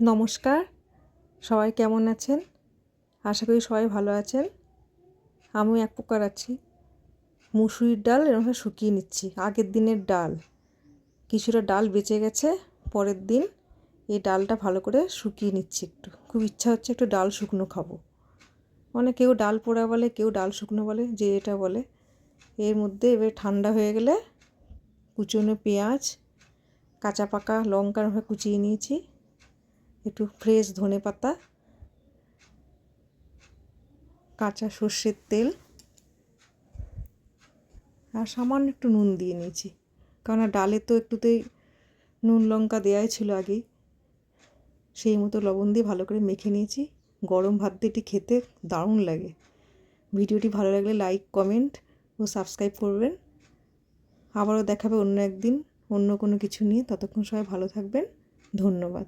নমস্কার। সবাই কেমন আছেন? আশা করি সবাই ভালো আছেন। আমিও এক প্রকার আছি। মুসুরির ডাল এরকম শুকিয়ে নিচ্ছি। আগের দিনের ডাল। কিছুটা ডাল বেঁচে গেছে, পরের দিন এই ডালটা ভালো করে শুকিয়ে নিচ্ছি একটু। খুব ইচ্ছা হচ্ছে একটু ডাল শুকনো খাব। মানে কেউ ডাল পোড়া বলে, কেউ ডাল শুকনো বলে, যে এটা বলে। এর মধ্যে এবার ঠান্ডা হয়ে গেলে কুচনো পেঁয়াজ, কাঁচা পাকা লঙ্কার কুচিয়ে নিয়েছি। একটু ফ্রেশ ধনে পাতা, কাঁচা সর্ষের তেল আর সামান্য একটু নুন দিয়ে নিয়েছি। কারণ ডালে তো একটুতেই নুন লঙ্কা দেওয়াই ছিল আগে। সেই মতো লবণ দিয়ে ভালো করে মেখে নিয়েছি। গরম ভাত দিয়ে এটি খেতে দারুণ লাগে। ভিডিওটি ভালো লাগলে লাইক কমেন্ট ও সাবস্ক্রাইব করবেন। আবারও দেখাবে অন্য একদিন অন্য কোনো কিছু নিয়ে। ততক্ষণ সবাই ভালো থাকবেন। ধন্যবাদ।